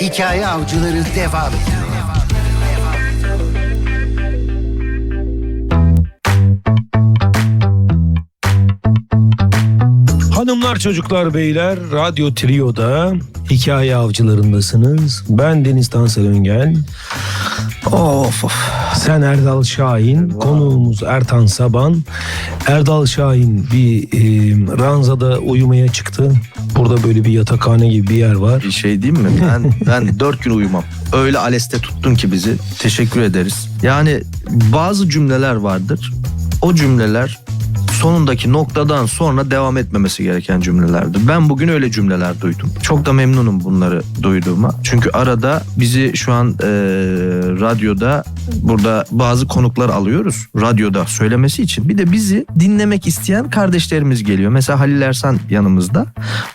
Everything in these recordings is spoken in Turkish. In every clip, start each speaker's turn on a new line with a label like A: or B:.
A: Hikaye avcıları devam ediyor.
B: Hanımlar, çocuklar, beyler, Radyo Trio'da hikaye avcılarındasınız. Ben Deniz Tansel Öngel. Of of. Sen Erdal Şahin, konuğumuz Ertan Saban. Erdal Şahin bir e, ranzada uyumaya çıktı. Burada böyle bir yatakhane gibi bir yer var.
C: Bir şey diyeyim mi? Ben ben dört gün uyumam. Öyle aleste tuttun ki bizi. Teşekkür ederiz. Yani bazı cümleler vardır. O cümleler sonundaki noktadan sonra devam etmemesi gereken cümlelerdir. Ben bugün öyle cümleler duydum. Çok da memnunum bunları duyduğuma. Çünkü arada bizi şu an e, radyoda burada bazı konuklar alıyoruz. Radyoda söylemesi için. Bir de bizi dinlemek isteyen kardeşlerimiz geliyor. Mesela Halil Ersan yanımızda.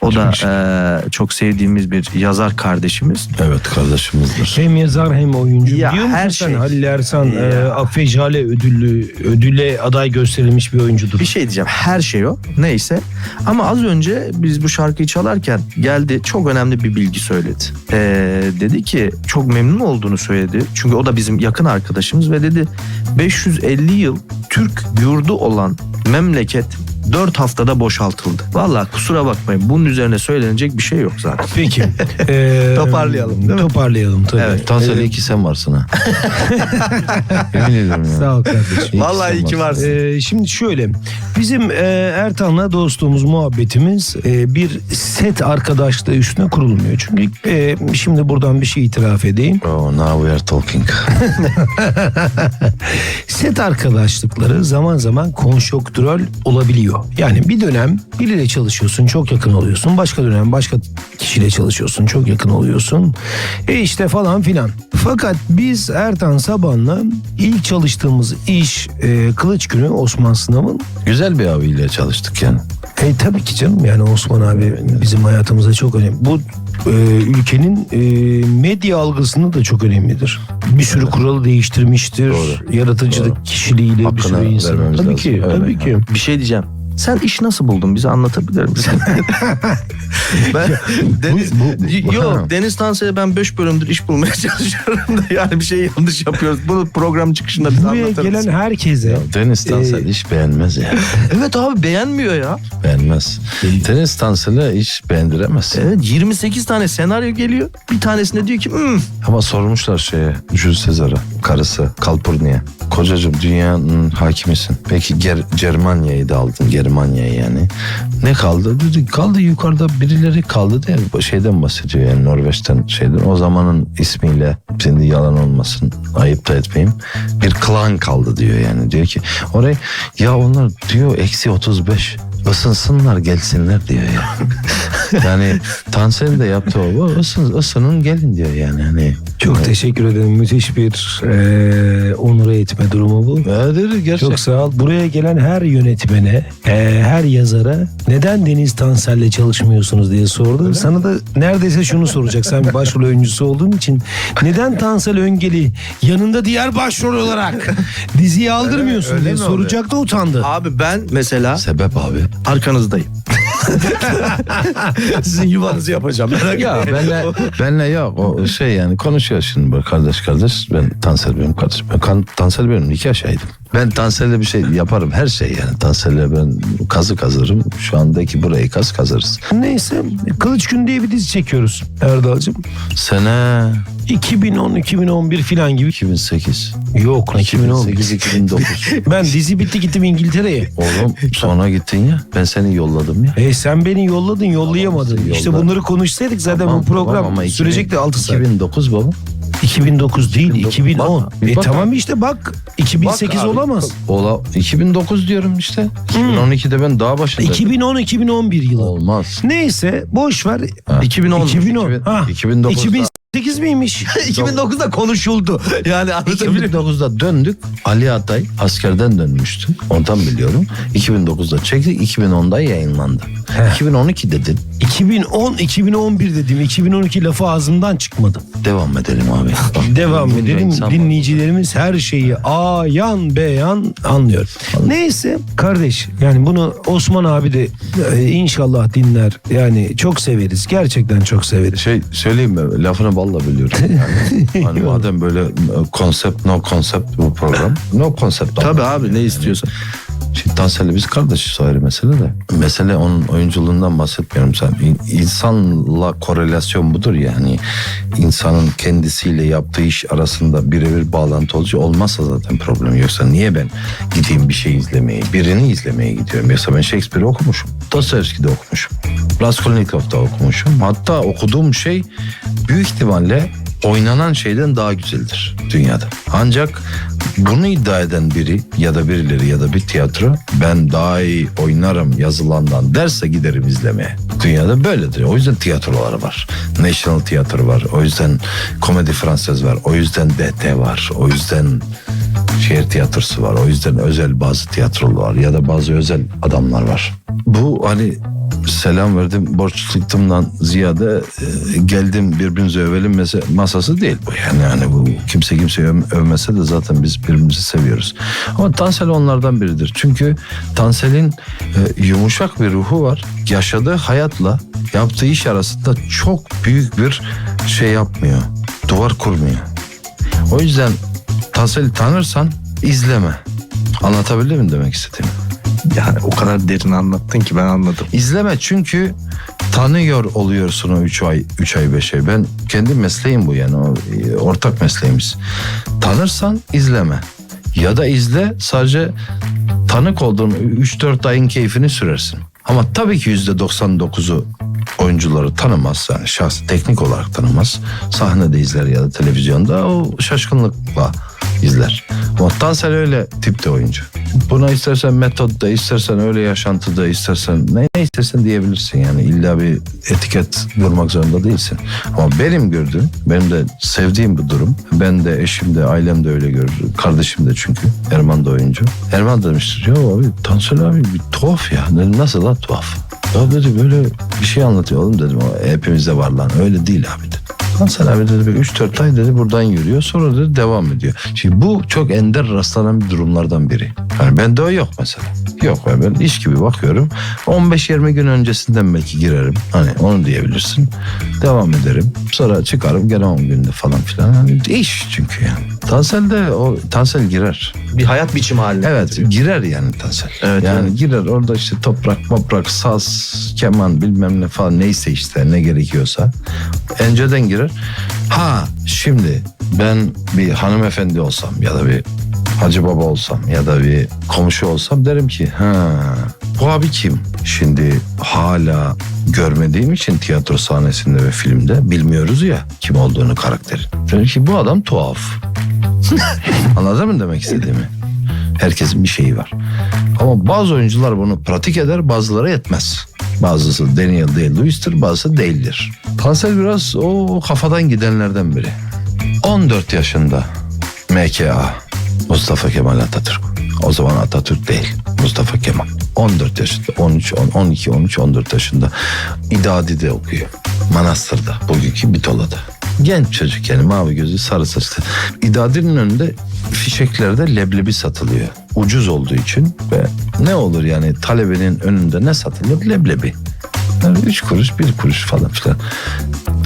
C: O da e, çok sevdiğimiz bir yazar kardeşimiz.
D: Evet kardeşimizdir.
B: Hem yazar hem oyuncu.
C: Ya,
B: Biliyor musun
C: her
B: sen
C: şey.
B: Halil Ersan e,
C: Ya.
B: Afejale ödüllü, ödüle aday gösterilmiş bir oyuncudur.
C: Bir şey diyeceğim. Her şey o. Neyse. Ama az önce biz bu şarkıyı çalarken geldi çok önemli bir bilgi söyledi. Ee, dedi ki çok memnun olduğunu söyledi. Çünkü o da bizim yakın arkadaşımız ve dedi 550 yıl Türk yurdu olan memleket 4 haftada boşaltıldı. Vallahi kusura bakmayın bunun üzerine söylenecek bir şey yok zaten.
B: Peki. E,
C: Toparlayalım, değil mi?
B: Toparlayalım tabii.
C: Evet.
D: Tansel iki sen varsın ha. Yemin ediyorum ya.
B: Sağ ol kardeşim.
D: İyi
C: Vallahi
D: ki
C: iyi ki
D: varsın.
C: varsın.
B: Ee, şimdi şöyle bizim e, Ertan'la dostluğumuz muhabbetimiz e, bir set arkadaşlığı üstüne kurulmuyor. Çünkü e, şimdi buradan bir şey itiraf edeyim.
D: Oh, now we are talking.
B: Set arkadaşlıkları zaman zaman konjonktürel olabiliyor. Yani bir dönem biriyle çalışıyorsun çok yakın oluyorsun. Başka dönem başka kişiyle çalışıyorsun çok yakın oluyorsun. E işte falan filan. Fakat biz Ertan Saban'la ilk çalıştığımız iş e, Kılıç Günü Osman Sınav'ın
D: Güzel bir abiyle çalıştık yani.
B: E tabii ki canım yani Osman abi bizim hayatımızda çok önemli. Bu e, ülkenin e, medya algısında da çok önemlidir. Bir sürü kuralı değiştirmiştir.
D: Doğru.
B: Yaratıcılık kişiliğiyle bir
D: Hakkını
B: sürü insan. Tabii
D: lazım.
B: ki,
D: Öyle.
B: tabii ki.
C: Bir şey diyeceğim. Sen iş nasıl buldun? Bize anlatabilir misin? ben Deniz,
D: bu-
C: yok Deniz Tansel'e ben 5 bölümdür iş bulmaya çalışıyorum da yani bir şey yanlış yapıyoruz. Bunu program çıkışında bize
B: Buraya gelen herkese
D: Deniz Tansel iş beğenmez ya.
C: Evet abi beğenmiyor ya.
D: Beğenmez. Deniz Tansel'e iş beğendiremez.
C: Evet 28 tane senaryo geliyor. Bir tanesinde diyor ki "Hmm,
D: Ama sormuşlar şeye Jules Caesar'a karısı Kalpurni'ye. Kocacığım dünyanın hakimisin. Peki Ger- Germanya'yı da aldın. Germanya'yı yani. Ne kaldı? Dedi kaldı yukarıda birileri kaldı diye şeyden bahsediyor yani Norveç'ten şeyden. O zamanın ismiyle şimdi yalan olmasın ayıp da etmeyeyim. Bir klan kaldı diyor yani. Diyor ki oraya ya onlar diyor eksi 35 ısınsınlar gelsinler diyor ya. yani Tansel'in de yaptığı o. Isın, ısının gelin diyor yani. Hani
B: çok teşekkür ederim. Müthiş bir e, onur etme durumu bu.
D: Nedir gerçek?
B: Çok sağ ol. Buraya gelen her yönetmene, e, her yazara neden Deniz Tansel'le çalışmıyorsunuz diye sordu. Sana da neredeyse şunu soracak. Sen bir başrol oyuncusu olduğun için neden Tansel Öngeli yanında diğer başrol olarak diziyi aldırmıyorsun
C: öyle
B: diye
C: mi
B: soracak da utandı.
C: abi ben mesela
D: Sebep abi.
C: Arkanızdayım. Sizin yuvanızı yapacağım.
D: Ya benle, benle yok o şey yani konuşuyor şimdi böyle kardeş kardeş ben Tansel benim kardeşim. Ben kan, Tansel benim iki yaşaydım. Ben Tansel'le bir şey yaparım her şey yani. Tansel'le ben kazı kazırım. Şu andaki burayı kaz kazarız.
B: Neyse Kılıç Gün diye bir dizi çekiyoruz Erdal'cığım.
D: Sene
B: 2010-2011 filan gibi.
D: 2008.
B: Yok 2010.
D: 2008-2009.
B: Ben dizi bitti gittim İngiltere'ye.
D: Oğlum sonra gittin ya. Ben seni yolladım ya.
B: E sen beni yolladın yollayamadın.
D: Tamam,
B: işte bunları konuşsaydık zaten
D: Tamam,
B: bu program
D: tamam ama
B: sürecekti 6 saat.
D: 2009 baba.
B: 2009 değil
D: 2009.
B: 2010.
D: Bak,
B: e
D: bak
B: tamam işte bak 2008
D: Bak abi,
B: olamaz.
D: Ola 2009 diyorum işte. 2012'de ben daha başındaydım.
B: 2010 2011 yılı.
D: Olmaz.
B: Neyse boş ver.
C: 2010.
B: 2010. Ha,
D: 2009'da
B: 2008 miymiş?
C: 2009'da konuşuldu. Yani anlatabiliyor muyum?
D: 2009'da döndük. Ali Atay askerden dönmüştü. Ondan biliyorum. 2009'da çektik. 2010'da yayınlandı. 2012 dedin.
B: 2010 2011 dedim. 2012 lafı ağzımdan çıkmadı.
D: Devam edelim abi. Bak,
B: Devam edelim.
D: insan var.
B: Dinleyicilerimiz her şeyi ayan beyan anlıyor. Neyse kardeş yani bunu Osman abi de e, inşallah dinler. Yani çok severiz. Gerçekten çok severiz.
D: Şey söyleyeyim mi? Lafını vallahi biliyorum. Yani, hani madem böyle e, konsept no konsept bu program. No konsept.
C: Tabii abi ne istiyorsan.
D: Şimdi Tansel'le biz kardeşiz ayrı mesele de. Mesele onun oyunculuğundan bahsetmiyorum sen. İn- İnsanla korelasyon budur ya. Hani insanın kendisiyle yaptığı iş arasında birebir bağlantı olacak olmazsa zaten problem yoksa niye ben gideyim bir şey izlemeye, birini izlemeye gidiyorum. Yoksa ben Shakespeare okumuşum. Dostoyevski'de okumuşum. Raskolnikov'da okumuşum. Hatta okuduğum şey büyük ihtimalle oynanan şeyden daha güzeldir dünyada. Ancak bunu iddia eden biri ya da birileri ya da bir tiyatro ben daha iyi oynarım yazılandan derse giderim izlemeye. Dünyada böyledir. O yüzden tiyatrolar var. National Tiyatro var. O yüzden Komedi Fransız var. O yüzden DT var. O yüzden şehir tiyatrosu var. O yüzden özel bazı tiyatrolar ya da bazı özel adamlar var. Bu hani selam verdim. Borçluktumdan ziyade e, geldim birbirimizi övelim mese- masası değil bu yani. Yani bu kimse kimseyi öv- övmese de zaten biz birbirimizi seviyoruz. Ama Tansel onlardan biridir. Çünkü Tansel'in e, yumuşak bir ruhu var. Yaşadığı hayatla yaptığı iş arasında çok büyük bir şey yapmıyor. Duvar kurmuyor. O yüzden Tansel'i tanırsan izleme. Anlatabildim mi demek istediğimi
C: Yani o kadar derin anlattın ki ben anladım.
D: İzleme çünkü tanıyor oluyorsun o 3 ay 3 ay 5 ay. Ben kendi mesleğim bu yani o e, ortak mesleğimiz. Tanırsan izleme. Ya da izle sadece tanık olduğun 3-4 ayın keyfini sürersin. Ama tabii ki %99'u oyuncuları tanımaz. Yani şahs teknik olarak tanımaz. Sahnede izler ya da televizyonda o şaşkınlıkla izler. Ama öyle tipte oyuncu. Buna istersen metodda, istersen öyle yaşantıda, istersen ne, ne istersen diyebilirsin. Yani illa bir etiket vurmak zorunda değilsin. Ama benim gördüğüm, benim de sevdiğim bu durum. Ben de eşim de ailem de öyle gördü. Kardeşim de çünkü. Erman da oyuncu. Erman da demiştir. Ya abi Tansel abi bir tuhaf ya. Dedim nasıl lan tuhaf? Ya dedi böyle bir şey anlatıyor oğlum dedim. Hepimizde var lan. Öyle değil abi dedi. Hasan abi dedi bir 3-4 ay dedi buradan yürüyor sonra dedi devam ediyor. Şimdi bu çok ender rastlanan bir durumlardan biri. Yani bende o yok mesela. Yok yani ben iş gibi bakıyorum. 15-20 gün öncesinden belki girerim. Hani onu diyebilirsin. Devam ederim. Sonra çıkarım gene 10 günde falan filan. Hani iş çünkü yani. Tansel de o Tansel girer.
C: Bir hayat biçimi haline
D: Evet
C: getiriyor.
D: girer yani Tansel.
C: Evet,
D: yani
C: evet.
D: girer orada işte toprak moprak saz keman bilmem ne falan neyse işte ne gerekiyorsa önceden girer. Ha şimdi ben bir hanımefendi olsam ya da bir hacı baba olsam ya da bir komşu olsam derim ki ha bu abi kim? Şimdi hala görmediğim için tiyatro sahnesinde ve filmde bilmiyoruz ya kim olduğunu karakterin. Derim ki bu adam tuhaf. Anladın mı demek istediğimi? Herkesin bir şeyi var. Ama bazı oyuncular bunu pratik eder, bazıları etmez. Bazısı Daniel Day-Lewis'tir, bazısı değildir. Tansel biraz o kafadan gidenlerden biri. 14 yaşında MKA Mustafa Kemal Atatürk. O zaman Atatürk değil, Mustafa Kemal. 14 yaşında, 13, 10, 12, 13, 14 yaşında İdadi'de okuyor. Manastır'da, bugünkü Bitola'da. Genç çocuk yani mavi gözü sarı saçlı. İdadi'nin önünde fişeklerde leblebi satılıyor. Ucuz olduğu için ve ne olur yani talebenin önünde ne satılır? Leblebi. Yani üç kuruş, bir kuruş falan filan.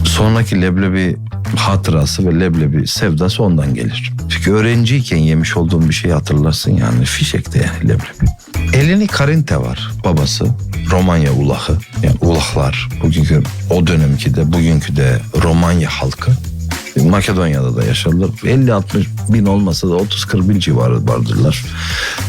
D: Sonraki leblebi hatırası ve leblebi sevdası ondan gelir. Çünkü öğrenciyken yemiş olduğum bir şeyi hatırlarsın yani fişekte yani leblebi. Eleni Karinte var babası. Romanya ulahı. Yani ulahlar. Bugünkü o dönemki de bugünkü de Romanya halkı. Makedonya'da da yaşarlar. 50-60 bin olmasa da 30-40 bin civarı vardırlar.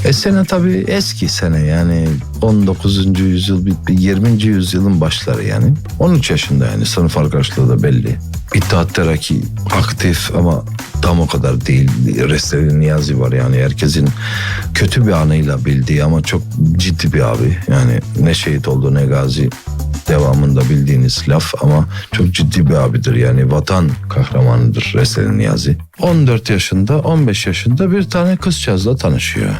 D: E sene tabii eski sene yani 19. yüzyıl, bir- bir 20. yüzyılın başları yani. 13 yaşında yani sınıf arkadaşlığı da belli. İttihat Terakki aktif ama tam o kadar değil. Resteli Niyazi var yani herkesin kötü bir anıyla bildiği ama çok ciddi bir abi. Yani ne şehit oldu ne gazi devamında bildiğiniz laf ama çok ciddi bir abidir. Yani vatan kahramanıdır Reseli Niyazi. 14 yaşında 15 yaşında bir tane kızcağızla tanışıyor.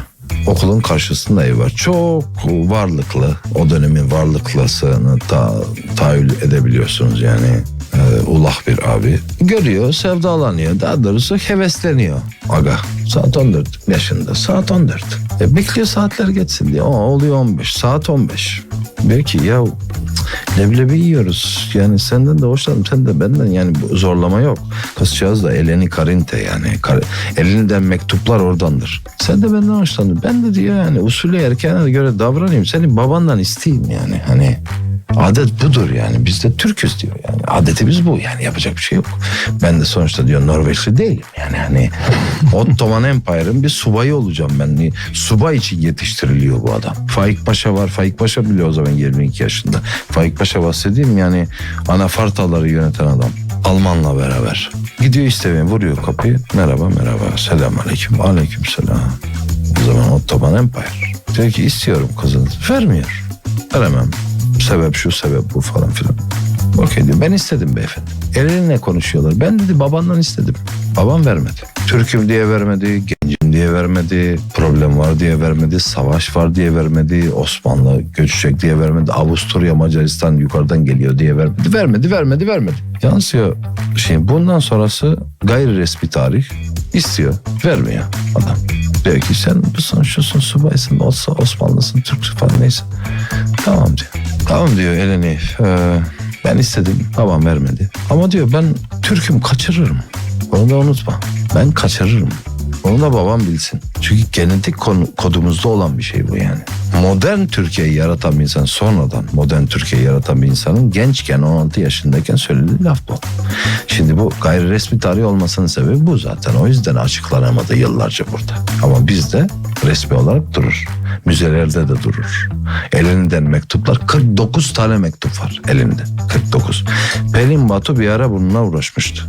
D: Okulun karşısında ev var. Çok varlıklı. O dönemin varlıklısını ta, tahayyül edebiliyorsunuz yani. Ee, ulah bir abi. Görüyor, sevdalanıyor. Daha doğrusu hevesleniyor. Aga saat 14 yaşında. Saat 14. E, bekliyor saatler geçsin diye. O oluyor 15. Saat 15. Diyor ki ya Leblebi yiyoruz. Yani senden de hoşlandım. Sen de benden yani zorlama yok. Kızcağız da eleni karinte yani. Kar, elinden mektuplar oradandır. Sen de benden hoşlandın. Ben de diyor yani usulü erkeğine göre davranayım. Senin babandan isteyeyim yani. Hani Adet budur yani. Biz de Türküz diyor yani. Adetimiz bu yani yapacak bir şey yok. Ben de sonuçta diyor Norveçli değilim. Yani hani Ottoman Empire'ın bir subayı olacağım ben. Subay için yetiştiriliyor bu adam. Faik Paşa var. Faik Paşa bile o zaman 22 yaşında. Faik Paşa bahsedeyim yani anafartaları yöneten adam. Almanla beraber. Gidiyor istemiyor vuruyor kapıyı. Merhaba merhaba. Selam aleyküm. Aleyküm selam. O zaman Ottoman Empire. Diyor ki istiyorum kızınızı. Vermiyor. Veremem. Sebep şu sebep bu falan filan. Okey diyor. Ben istedim beyefendi. Elinle konuşuyorlar. Ben dedi babandan istedim. Babam vermedi. Türk'üm diye vermedi. Gencim diye vermedi. Problem var diye vermedi. Savaş var diye vermedi. Osmanlı göçecek diye vermedi. Avusturya Macaristan yukarıdan geliyor diye vermedi. Vermedi vermedi vermedi. Yalnız diyor şey bundan sonrası gayri resmi tarih istiyor. Vermiyor adam. Diyor ki sen busun şusun subaysın olsa Osmanlısın Türksün falan neyse. Tamam diyor. Tamam diyor Eleni. Ee, ben istedim babam vermedi. Ama diyor ben Türk'üm kaçırırım. Onu da unutma. Ben kaçırırım. Onu da babam bilsin. Çünkü genetik kodumuzda olan bir şey bu yani. Modern Türkiye'yi yaratan bir insan sonradan modern Türkiye'yi yaratan bir insanın gençken 16 yaşındayken söylediği laf bu. Şimdi bu gayri resmi tarih olmasının sebebi bu zaten. O yüzden açıklanamadı yıllarca burada. Ama bizde resmi olarak durur. Müzelerde de durur. Elinden mektuplar 49 tane mektup var elinde. 49. Pelin Batu bir ara bununla uğraşmıştı.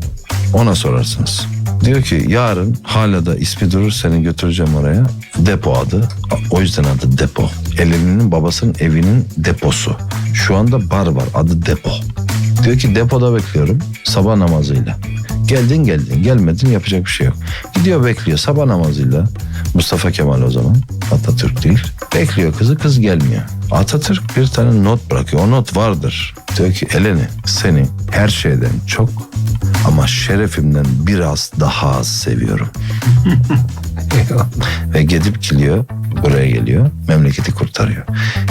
D: Ona sorarsınız. Diyor ki yarın hala da ismi durur seni götüreceğim oraya. Depo adı. O yüzden adı depo. Elinin babasının evinin deposu. Şu anda bar var adı depo. Diyor ki depoda bekliyorum sabah namazıyla. Geldin geldin gelmedin yapacak bir şey yok. Gidiyor bekliyor sabah namazıyla. Mustafa Kemal o zaman Atatürk değil. Bekliyor kızı kız gelmiyor. Atatürk bir tane not bırakıyor. O not vardır. Diyor ki Eleni seni her şeyden çok ama şerefimden biraz daha az seviyorum. Ve gidip geliyor buraya geliyor memleketi kurtarıyor.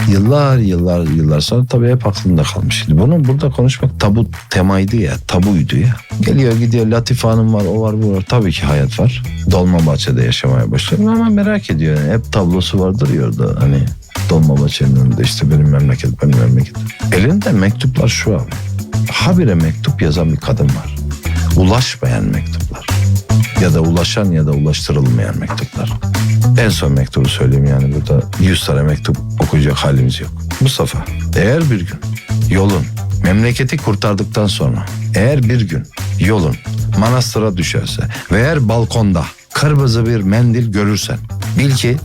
D: Yıllar yıllar yıllar sonra tabii hep aklımda kalmış. Şimdi bunu burada konuşmak tabu temaydı ya tabuydu ya. Geliyor gidiyor Latife Hanım var o var bu var. Tabii ki hayat var. Dolmabahçe'de yaşamaya başladım ama merak ediyor. Yani. Hep tablosu vardır ya orada hani Dolmabahçe'nin önünde işte benim memleket benim memleket. Elinde mektuplar şu abi. Habire mektup yazan bir kadın var. Ulaşmayan mektuplar ya da ulaşan ya da ulaştırılmayan mektuplar. En son mektubu söyleyeyim yani burada 100 tane mektup okuyacak halimiz yok. Mustafa eğer bir gün yolun memleketi kurtardıktan sonra eğer bir gün yolun manastıra düşerse ve eğer balkonda kırmızı bir mendil görürsen bil ki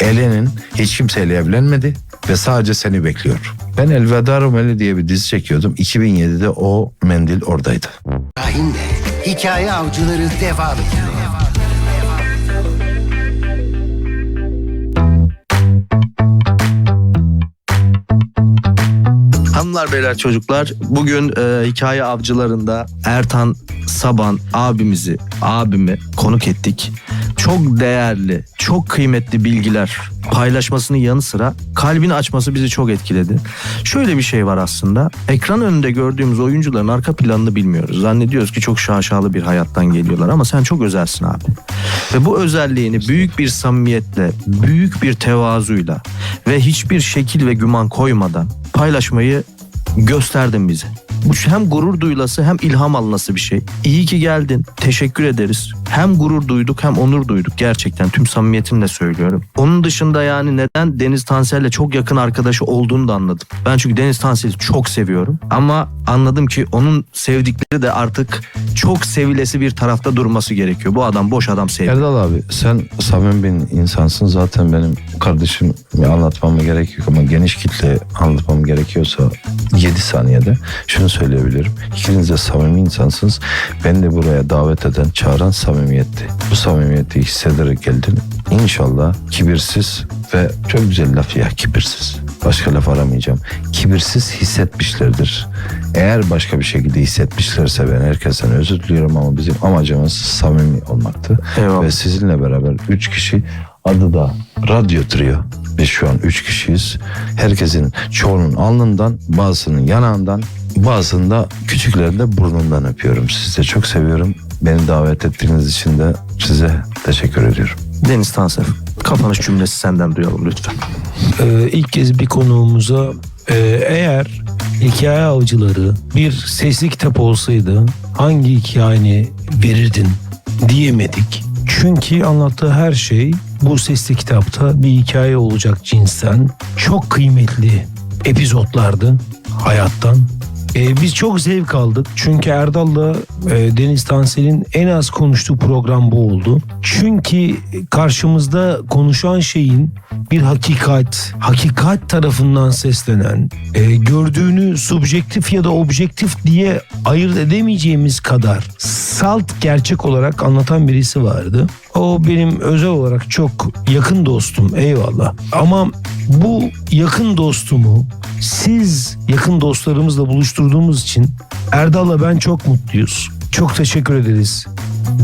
D: Elinin hiç kimseyle evlenmedi ve sadece seni bekliyor. Ben Elveda Rumeli diye bir dizi çekiyordum. 2007'de o mendil oradaydı.
A: Şahin de hikaye avcıları devam ediyor.
C: Hanımlar beyler çocuklar bugün e, hikaye avcılarında Ertan Saban abimizi abimi konuk ettik. Çok değerli, çok kıymetli bilgiler paylaşmasının yanı sıra kalbini açması bizi çok etkiledi. Şöyle bir şey var aslında. Ekran önünde gördüğümüz oyuncuların arka planını bilmiyoruz. Zannediyoruz ki çok şaşalı bir hayattan geliyorlar ama sen çok özelsin abi. Ve bu özelliğini büyük bir samimiyetle, büyük bir tevazuyla ve hiçbir şekil ve güman koymadan paylaşmayı gösterdin bize. Bu hem gurur duyulası hem ilham alınası bir şey. İyi ki geldin. Teşekkür ederiz. Hem gurur duyduk hem onur duyduk gerçekten tüm samimiyetimle söylüyorum. Onun dışında yani neden Deniz Tansel'le çok yakın arkadaşı olduğunu da anladım. Ben çünkü Deniz Tansel'i çok seviyorum. Ama anladım ki onun sevdikleri de artık çok sevilesi bir tarafta durması gerekiyor. Bu adam boş adam sevdi.
D: Erdal abi sen samimi bir insansın. Zaten benim kardeşim anlatmama gerek yok ama geniş kitle anlatmam gerekiyorsa 7 saniyede şunu söyleyebilirim. İkiniz de samimi insansınız. Beni de buraya davet eden, çağıran samimiyetti. Bu samimiyeti hissederek geldin. İnşallah kibirsiz ve çok güzel laf ya kibirsiz. Başka laf aramayacağım. Kibirsiz hissetmişlerdir. Eğer başka bir şekilde hissetmişlerse ben herkesten özür diliyorum ama bizim amacımız samimi olmaktı.
C: Eyvallah.
D: Ve sizinle beraber üç kişi Adı da Radyo Trio. Biz şu an üç kişiyiz. Herkesin çoğunun alnından, bazısının yanağından, bazısının da küçüklerinde burnundan öpüyorum. Sizi de çok seviyorum. Beni davet ettiğiniz için de size teşekkür ediyorum.
C: Deniz Tansel kapanış cümlesi senden duyalım lütfen.
B: Ee, ilk kez bir konuğumuza e, eğer hikaye avcıları bir sesli kitap olsaydı hangi hikayeni verirdin diyemedik. Çünkü anlattığı her şey bu sesli kitapta bir hikaye olacak cinsten. Çok kıymetli epizotlardı hayattan. Ee, biz çok zevk aldık. Çünkü Erdal'la e, Deniz Tansel'in en az konuştuğu program bu oldu. Çünkü karşımızda konuşan şeyin bir hakikat, hakikat tarafından seslenen, e, gördüğünü subjektif ya da objektif diye ayırt edemeyeceğimiz kadar salt gerçek olarak anlatan birisi vardı. O benim özel olarak çok yakın dostum eyvallah. Ama bu yakın dostumu siz yakın dostlarımızla buluşturduğumuz için Erdal'la ben çok mutluyuz. Çok teşekkür ederiz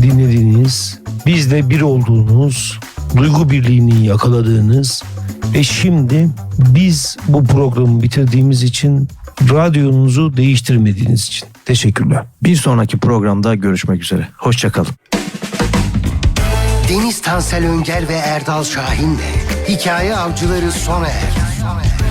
B: dinlediğiniz, bizle bir olduğunuz, duygu birliğini yakaladığınız ve şimdi biz bu programı bitirdiğimiz için radyonuzu değiştirmediğiniz için teşekkürler.
C: Bir sonraki programda görüşmek üzere. Hoşçakalın.
A: Deniz Tansel Önger ve Erdal Şahin'le Hikaye Avcıları sona erdi.